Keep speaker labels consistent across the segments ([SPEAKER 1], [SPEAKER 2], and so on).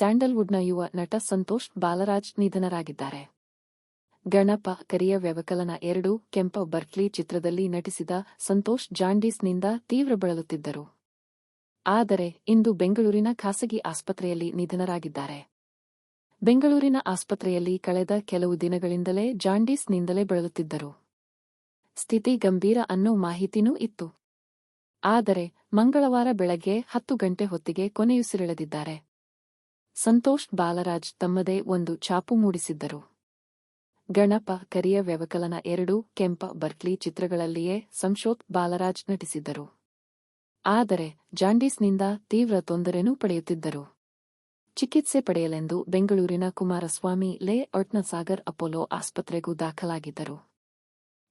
[SPEAKER 1] ಸ್ಯಾಂಡಲ್ವುಡ್ನ ಯುವ ನಟ ಸಂತೋಷ್ ಬಾಲರಾಜ್ ನಿಧನರಾಗಿದ್ದಾರೆ. ಗಣಪ, ಕರಿಯ ವ್ಯವಕಲನ ಎರಡು, ಕೆಂಪ ಬರ್ಕ್ಲಿ ಚಿತ್ರದಲ್ಲಿ ನಟಿಸಿದ ಸಂತೋಷ್ ಜಾಂಡೀಸ್ನಿಂದ ತೀವ್ರ ಬಳಲುತ್ತಿದ್ದರು. ಆದರೆ, ಇಂದು ಬೆಂಗಳೂರಿನ ಖಾಸಗಿ ಆಸ್ಪತ್ರೆಯಲ್ಲಿ ನಿಧನರಾಗಿದ್ದಾರೆ. ಬೆಂಗಳೂರಿನ ಆಸ್ಪತ್ರೆಯಲ್ಲಿ ಕಳೆದ ಕೆಲವು ದಿನಗಳಿಂದಲೇ ಜಾಂಡೀಸ್ನಿಂದಲೇ ಬಳಲುತ್ತಿದ್ದರು. ಸ್ಥಿತಿ ಗಂಭೀರ ಅನ್ನೋ ಮಾಹಿತಿನೂ ಇತ್ತು. ಆದರೆ, ಮಂಗಳವಾರ ಬೆಳಗ್ಗೆ ಹತ್ತು ಗಂಟೆ ಹೊತ್ತಿಗೆ ಕೊನೆಯುಸಿರೆಳೆದಿದ್ದಾರೆ. ಸಂತೋಷ್ ಬಾಲರಾಜ್ ತಮ್ಮದೇ ಒಂದು ಛಾಪು ಮೂಡಿಸಿದ್ದರು. ಗಣಪ, ಕರಿಯ ವ್ಯವಕಲನ ಎರಡು, ಕೆಂಪ, ಬರ್ಕ್ಲಿ ಚಿತ್ರಗಳಲ್ಲಿಯೇ ಸಂಶೋತ್ ಬಾಲರಾಜ್ ನಟಿಸಿದ್ದರು. ಆದರೆ, ಜಾಂಡೀಸ್ನಿಂದ ತೀವ್ರ ತೊಂದರೆನೂ ಪಡೆಯುತ್ತಿದ್ದರು. ಚಿಕಿತ್ಸೆ ಪಡೆಯಲೆಂದು ಬೆಂಗಳೂರಿನ ಕುಮಾರಸ್ವಾಮಿ, ಲೇ ಔಟ್ನ ಸಾಗರ್ ಅಪೋಲೋ ಆಸ್ಪತ್ರೆಗೂ ದಾಖಲಾಗಿದ್ದರು.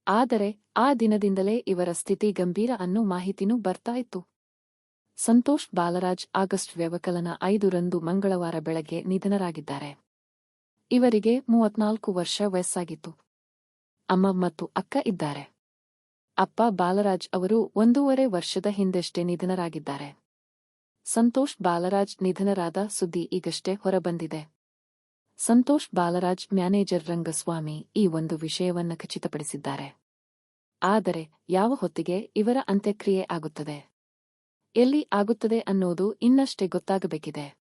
[SPEAKER 1] ಆದರೆ, ಆ ದಿನದಿಂದಲೇ ಇವರ ಸ್ಥಿತಿ ಗಂಭೀರ ಅನ್ನೋ ಮಾಹಿತಿನೂ ಬರ್ತಾ ಇತ್ತು. ಸಂತೋಷ್ ಬಾಲರಾಜ್ ಆಗಸ್ಟ್ ವ್ಯವಕಲನ ಐದರಂದು ಮಂಗಳವಾರ ಬೆಳಗ್ಗೆ ನಿಧನರಾಗಿದ್ದಾರೆ. ಇವರಿಗೆ ಮೂವತ್ನಾಲ್ಕು ವರ್ಷ ವಯಸ್ಸಾಗಿತ್ತು. ಅಮ್ಮ ಮತ್ತು ಅಕ್ಕ ಇದ್ದಾರೆ. ಅಪ್ಪ ಬಾಲರಾಜ್ ಅವರು ಒಂದೂವರೆ ವರ್ಷದ ಹಿಂದಷ್ಟೇ ನಿಧನರಾಗಿದ್ದಾರೆ. ಸಂತೋಷ್ ಬಾಲರಾಜ್ ನಿಧನರಾದ ಸುದ್ದಿ ಈಗಷ್ಟೇ ಹೊರಬಂದಿದೆ. ಸಂತೋಷ್ ಬಾಲರಾಜ್ ಮ್ಯಾನೇಜರ್ ರಂಗಸ್ವಾಮಿ ಈ ಒಂದು ವಿಷಯವನ್ನು ಖಚಿತಪಡಿಸಿದ್ದಾರೆ. ಆದರೆ ಯಾವ ಹೊತ್ತಿಗೆ ಇವರ ಅಂತ್ಯಕ್ರಿಯೆ ಆಗುತ್ತದೆ? ಎಲ್ಲಿ ಆಗುತ್ತದೆ ಅನ್ನೋದು ಇನ್ನಷ್ಟೇ ಗೊತ್ತಾಗಬೇಕಿದೆ.